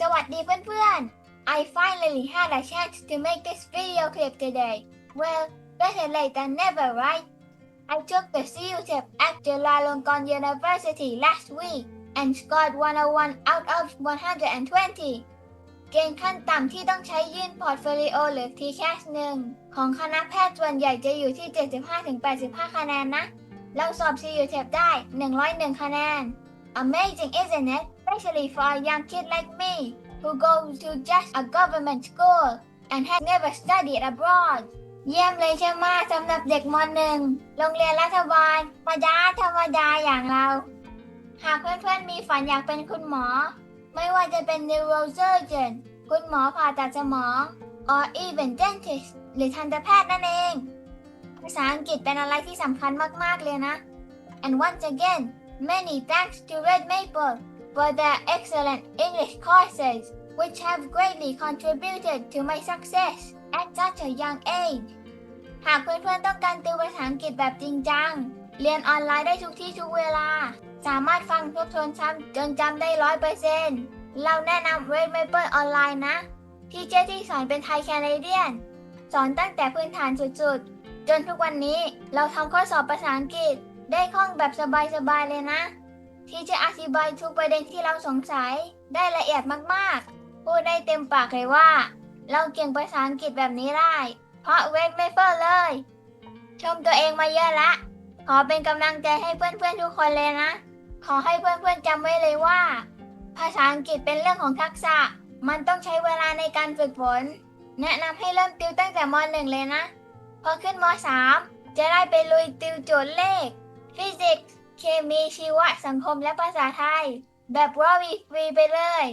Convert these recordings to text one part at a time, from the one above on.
สวัสดีเพื่อนๆ I finally had a chance to make this video clip today. Well, better late than never, right? I took the CU test at Chulalongkorn University last week and scored 101 out of 120. เกณฑ์ขั้นต่ำที่ต้องใช้ยื่นพอร์ตโฟลิโอหรือ TCAS 1 ของคณะแพทย์ส่วนใหญ่จะอยู่ที่ 75-85 คะแนนนะ เราสอบ CU test ได้ 101 คะแนน Amazing, isn't it? Especially for a young kid like me who goes to just a government school and has never studied abroad. เยี่ยมเลยใช่ไหมสำหรับเด็กมหนึ่งโรงเรียนรัฐบาลธรรมดาธรรมดาอย่างเรา หากเพื่อนๆมีฝันอยากเป็นคุณหมอ ไม่ว่าจะเป็น neurosurgeon คุณหมอผ่าตัดสมอง or even dentist หรือทันตแพทย์นั่นเอง ภาษาอังกฤษเป็นอะไรที่สำคัญมากๆเลยนะ and once again many thanks to Red Maple for their excellent English courses which have greatly contributed to my success at such a young age หากเพื่อนๆต้องการติวภาษาอังกฤษแบบจริงจัง เรียนออนไลน์ได้ทุกที่ทุกเวลา สามารถฟังทบทวนซ้ำจนจำได้ร้อยเปอร์เซ็นต์เราแนะนำ Red Maple ออนไลน์นะ ที่เจ้ที่สอนเป็นไทยแคนาเดียน สอนตั้งแต่พื้นฐานสุดๆ จนทุกวันนี้เราทำข้อสอบภาษาอังกฤษได้คล่องแบบสบายๆเลยนะ ที่จะอธิบายทุกประเด็นที่เราสงสัยได้ละเอียดมากๆ พูดได้เต็มปากเลยว่า เราเก่งภาษาอังกฤษแบบนี้ได้ เพราะเวกไม่เฟอร์เลย ชมตัวเองมาเยอะละ ขอเป็นกำลังใจให้เพื่อนๆทุกคนเลยนะ ขอให้เพื่อนๆจำไว้เลยว่า ภาษาอังกฤษเป็นเรื่องของทักษะ มันต้องใช้เวลาในการฝึกฝน แนะนำให้เริ่มติวตั้งแต่ม .1 เลยนะ พอขึ้นม .3 จะได้ไปลุยติวโจทย์เลข ฟิสิกส์ เคมีชีวะสังคมและภาษาไทย แบบว่าฟรีไปเลย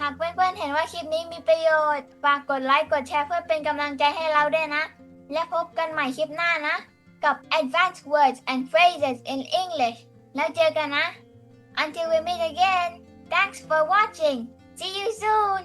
หากเพื่อนๆเห็นว่าคลิปนี้มีประโยชน์ฝากกดไลค์กดแชร์เพื่อเป็นกำลังใจให้เราด้วยนะ และพบกันใหม่คลิปหน้านะ กับ Advanced Words and Phrases in English แล้วเจอกันนะ Until we meet again thanks for watching see you soon